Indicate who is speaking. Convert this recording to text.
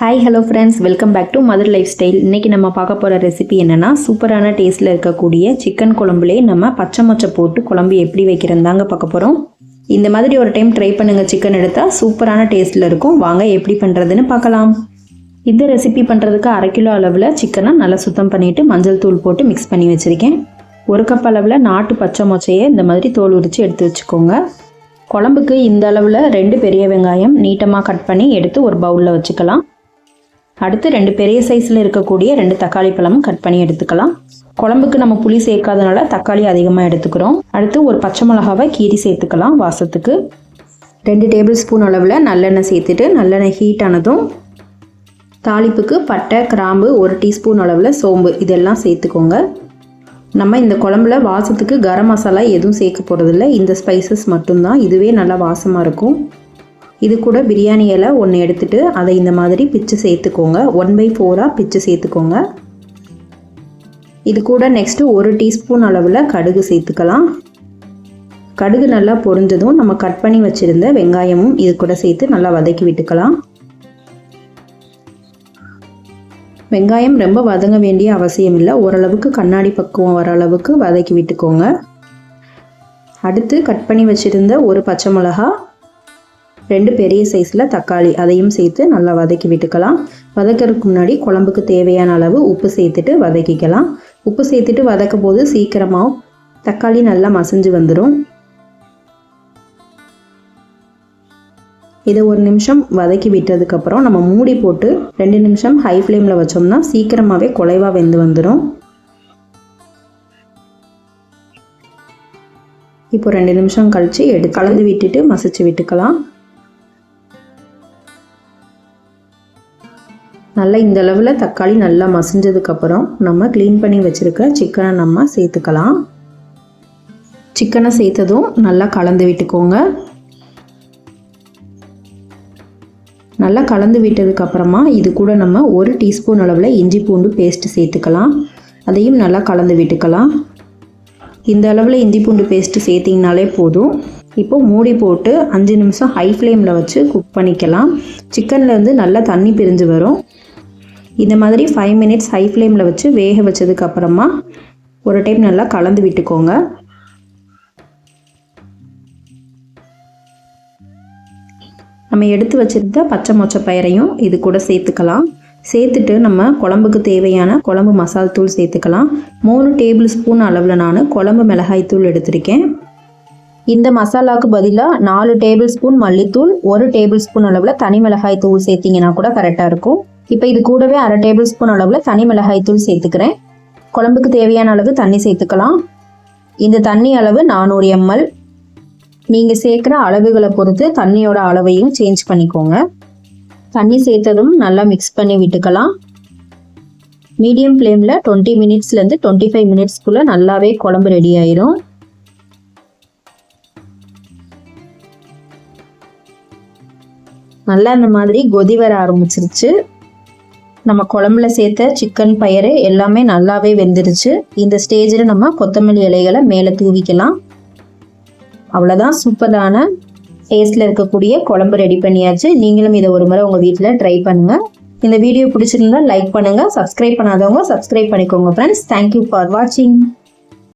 Speaker 1: Hi hello friends welcome back to mother lifestyle இன்றைக்கி நம்ம பார்க்க போகிற ரெசிபி என்னென்னா சூப்பரான டேஸ்ட்டில் இருக்கக்கூடிய சிக்கன் குழம்புலேயே நம்ம பச்சை மொச்சை போட்டு குழம்பு எப்படி வைக்கிறந்தாங்க பார்க்க போகிறோம் இந்த மாதிரி ஒரு டைம் ட்ரை பண்ணுங்கள் சிக்கன் எடுத்தால் சூப்பரான டேஸ்ட்டில் இருக்கும். வாங்க எப்படி பண்ணுறதுன்னு பார்க்கலாம். இந்த ரெசிபி பண்ணுறதுக்கு அரை கிலோ அளவில் சிக்கனை நல்லா சுத்தம் பண்ணிவிட்டு மஞ்சள் தூள் போட்டு மிக்ஸ் பண்ணி வச்சுருக்கேன். ஒரு கப் அளவில் நாட்டு பச்சை மொச்சையை இந்த மாதிரி தோல் உரித்து எடுத்து வச்சுக்கோங்க. குழம்புக்கு இந்த அளவில் ரெண்டு பெரிய வெங்காயம் நீட்டமாக கட் பண்ணி எடுத்து ஒரு பவுலில் வச்சுக்கலாம். அடுத்து ரெண்டு பெரிய சைஸில் இருக்கக்கூடிய ரெண்டு தக்காளி பழமும் கட் பண்ணி எடுத்துக்கலாம். குழம்புக்கு நம்ம புளி சேர்க்காதனால தக்காளி அதிகமாக எடுத்துக்கிறோம். அடுத்து ஒரு பச்சை மிளகாவை கீரி சேர்த்துக்கலாம் வாசத்துக்கு. ரெண்டு டேபிள் ஸ்பூன் அளவில் நல்லெண்ணெய் சேர்த்துட்டு நல்லெண்ணெய் ஹீட் ஆனதும் தாளிப்புக்கு பட்டை கிராம்பு ஒரு டீஸ்பூன் அளவில் சோம்பு இதெல்லாம் சேர்த்துக்கோங்க. நம்ம இந்த குழம்புல வாசத்துக்கு கரம் மசாலா எதுவும் சேர்க்க போகிறதில்ல இந்த ஸ்பைசஸ் மட்டும்தான். இதுவே நல்லா வாசமாக இருக்கும். இது கூட பிரியாணி இலை ஒன்று எடுத்துட்டு அதை இந்த மாதிரி பிச்சு சேர்த்துக்கோங்க. ஒன் பை ஃபோராக பிச்சு சேர்த்துக்கோங்க. இது கூட நெக்ஸ்ட்டு ஒரு டீஸ்பூன் அளவில் கடுகு சேர்த்துக்கலாம். கடுகு நல்லா பொரிஞ்சதும் நம்ம கட் பண்ணி வச்சுருந்த வெங்காயமும் இது கூட சேர்த்து நல்லா வதக்கி விட்டுக்கலாம். வெங்காயம் ரொம்ப வதங்க வேண்டிய அவசியம் இல்லை. ஓரளவுக்கு கண்ணாடி பக்குவம் வர அளவுக்கு வதக்கி விட்டுக்கோங்க. அடுத்து கட் பண்ணி வச்சுருந்த ஒரு பச்சை மிளகா ரெண்டு பெரிய சைஸில் தக்காளி அதையும் சேர்த்து நல்லா வதக்கி விட்டுக்கலாம். வதக்கிறதுக்கு முன்னாடி குழம்புக்கு தேவையான அளவு உப்பு சேர்த்துட்டு வதக்கிக்கலாம். உப்பு சேர்த்துட்டு வதக்கும் போது சீக்கிரமாக தக்காளி நல்லா மசிஞ்சு வந்துடும் இதை ஒரு நிமிஷம் வதக்கி விட்டதுக்கப்புறம் நம்ம மூடி போட்டு ரெண்டு நிமிஷம் ஹை ஃப்ளேமில் வச்சோம்னா சீக்கிரமாகவே குலைவாக வெந்து வந்துடும் இப்போ ரெண்டு நிமிஷம் கழித்து எடு கலந்து விட்டுட்டு மசிச்சு விட்டுக்கலாம். நல்லா இந்த அளவில் தக்காளி நல்லா மசிஞ்சதுக்கப்புறம் நம்ம க்ளீன் பண்ணி வச்சுருக்க சிக்கனை நம்ம சேர்த்துக்கலாம். சிக்கனை சேர்த்ததும் நல்லா கலந்து விட்டுக்கோங்க. நல்லா கலந்து விட்டதுக்கப்புறமா இது கூட நம்ம ஒரு டீஸ்பூன் அளவில் இஞ்சி பூண்டு பேஸ்ட்டு சேர்த்துக்கலாம். அதையும் நல்லா கலந்து விட்டுக்கலாம். இந்த அளவில் இஞ்சி பூண்டு பேஸ்ட்டு சேர்த்திங்கனாலே போதும். இப்போது மூடி போட்டு அஞ்சு நிமிஷம் ஹை ஃப்ளேமில் வச்சு குக் பண்ணிக்கலாம். சிக்கன்லேருந்து நல்லா தண்ணி பிரிஞ்சு வரும். இந்த மாதிரி ஃபைவ் மினிட்ஸ் ஹை ஃப்ளேமில் வச்சு வேக வச்சதுக்கப்புறமா ஒரு டைம் நல்லா கலந்து விட்டுக்கோங்க. நம்ம எடுத்து வச்சுருந்த பச்சை மொச்சை பயிரையும் இது கூட சேர்த்துக்கலாம். சேர்த்துட்டு நம்ம குழம்புக்கு தேவையான குழம்பு மசால் தூள் சேர்த்துக்கலாம். மூணு டேபிள் ஸ்பூன் அளவில் நான் குழம்பு மிளகாய் தூள் எடுத்திருக்கேன். இந்த மசாலாவுக்கு பதிலாக நாலு டேபிள் ஸ்பூன் மல்லித்தூள் ஒரு டேபிள் ஸ்பூன் அளவில் தனி மிளகாய் தூள் சேர்த்திங்கன்னா கூட கரெக்டாக இருக்கும். இப்போ இது கூடவே அரை டேபிள் ஸ்பூன் அளவில் தனி மிளகாய் தூள் சேர்த்துக்கிறேன். குழம்புக்கு தேவையான அளவு தண்ணி சேர்த்துக்கலாம். இந்த தண்ணி அளவு நானூறு எம்எல். நீங்கள் சேர்க்குற அளவுகளை பொறுத்து தண்ணியோட அளவையும் சேஞ்ச் பண்ணிக்கோங்க. தண்ணி சேர்த்ததும் நல்லா மிக்ஸ் பண்ணி விட்டுக்கலாம். மீடியம் ஃப்ளேமில் டுவெண்ட்டி மினிட்ஸ்லேருந்து டுவெண்ட்டி ஃபைவ் மினிட்ஸ்க்குள்ளே நல்லாவே குழம்பு ரெடி ஆயிரும். நல்லா இந்த மாதிரி கொதி வர ஆரம்பிச்சிருச்சு. நம்ம குழம்புல சேர்த்த சிக்கன் பயிறு எல்லாமே நல்லாவே வெந்துருச்சு. இந்த ஸ்டேஜில் நம்ம கொத்தமல்லி இலைகளை மேலே தூவிக்கலாம். அவ்வளோதான் சூப்பரான டேஸ்ட்டில் இருக்கக்கூடிய குழம்பு ரெடி பண்ணியாச்சு. நீங்களும் இதை ஒரு முறை உங்கள் வீட்டில் ட்ரை பண்ணுங்கள் இந்த வீடியோ பிடிச்சிருந்தா லைக் பண்ணுங்கள் சப்ஸ்கிரைப் பண்ணாதவங்க சப்ஸ்கிரைப் பண்ணிக்கோங்க ஃப்ரெண்ட்ஸ் தேங்க்யூ ஃபார் வாட்சிங்